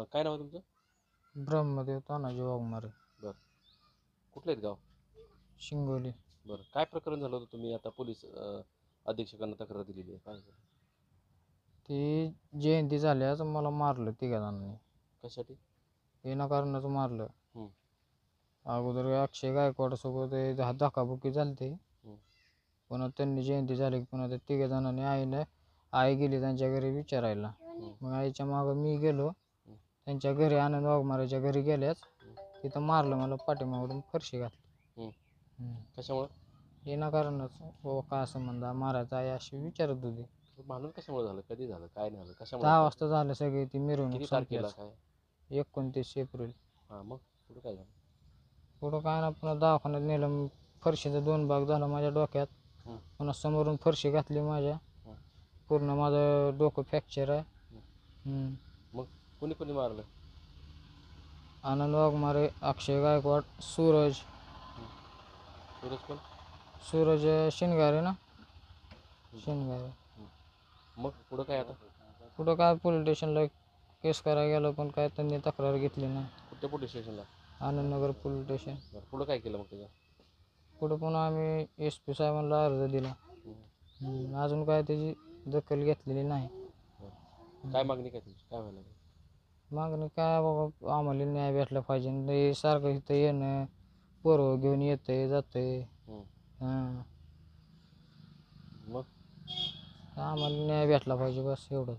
अं, काय नाव आहे तुमचं? ब्रह्मदेव तानाजी वाघमारे. कुठलं आहेत गाव? शिंगोली. बरं. काय प्रकरण झालं होतं तुम्ही आता पोलीस अं, अधीक्षकांना तक्रार दिलेली आहे? काय झालं? ती जयंती झाल्याच मला मारलं तिघा जणांनी कशासाठी विनाकारणच मारलं. हम्म. अगोदर अक्षय गायकवाडसोबत हे धा- धक्काबुक्की झालती हम्म. पुन्हा त्यांनी जयंती झाली की पुन्हा त्या तिघा जणांनी आईने आई गेली त्यांच्या घरी विचारायला. मग आईच्या मागं मी गेलो. त्यांच्या घरी आनंद वाघमारेच्या घरी गेल्याच तिथं मारलं मला पाठीमागून फरशी घातली. हम्म. हम्म. कशामुळं? विनाकारणच हो काय संबंध? मारायचा आहे अशी विचारत होती. भांडण कशामुळे झालं? कधी झालं? काय नाही झालं? दहा कशामुळे वाजता झालं सगळी ती मिरवणूक किती तारखेला संपल्याच. काय? एकोणतीस एप्रिल. हां मग पुढे काय झालं? पुढं काय ना पुन्हा दवाखान्यात नेलं. फरशीचा दोन भाग झाला माझ्या डोक्यात. हं. पुन्हा समोरून फरशी घातली माझ्या. हं. पूर्ण माझं डोकं फ्रॅक्चर आहे. हं. मग? कोणी कोणी मारलं? आनंद वाघमारे अक्षय गायकवाड सूरज. सूरज पण सूरज शिनगारे ना? शिनगारे मग पुढं काय आता? पुढं काय पोलीस स्टेशनला केस करायला गेलो पण काय त्यांनी तक्रार घेतली नाही. कुठल्या पोलीस स्टेशनला? Anandnagar police station. बरं पुढं काय केलं मग त्याचं? पुढं पुन्हा आम्ही एस पी साहेबांना अर्ज दिला. अजून काय त्याची दखल घेतलेली नाही. काय मागणी काय तुमची? काय व्हायला लागली? मागणी काय बाबा आम्हाला न्याय भेटला पाहिजे. सारखं इथं येणं पोरं घेऊन येतंय जातंय. हं. हां. मग? आम्हाला न्याय भेटला पाहिजे बस एवढं.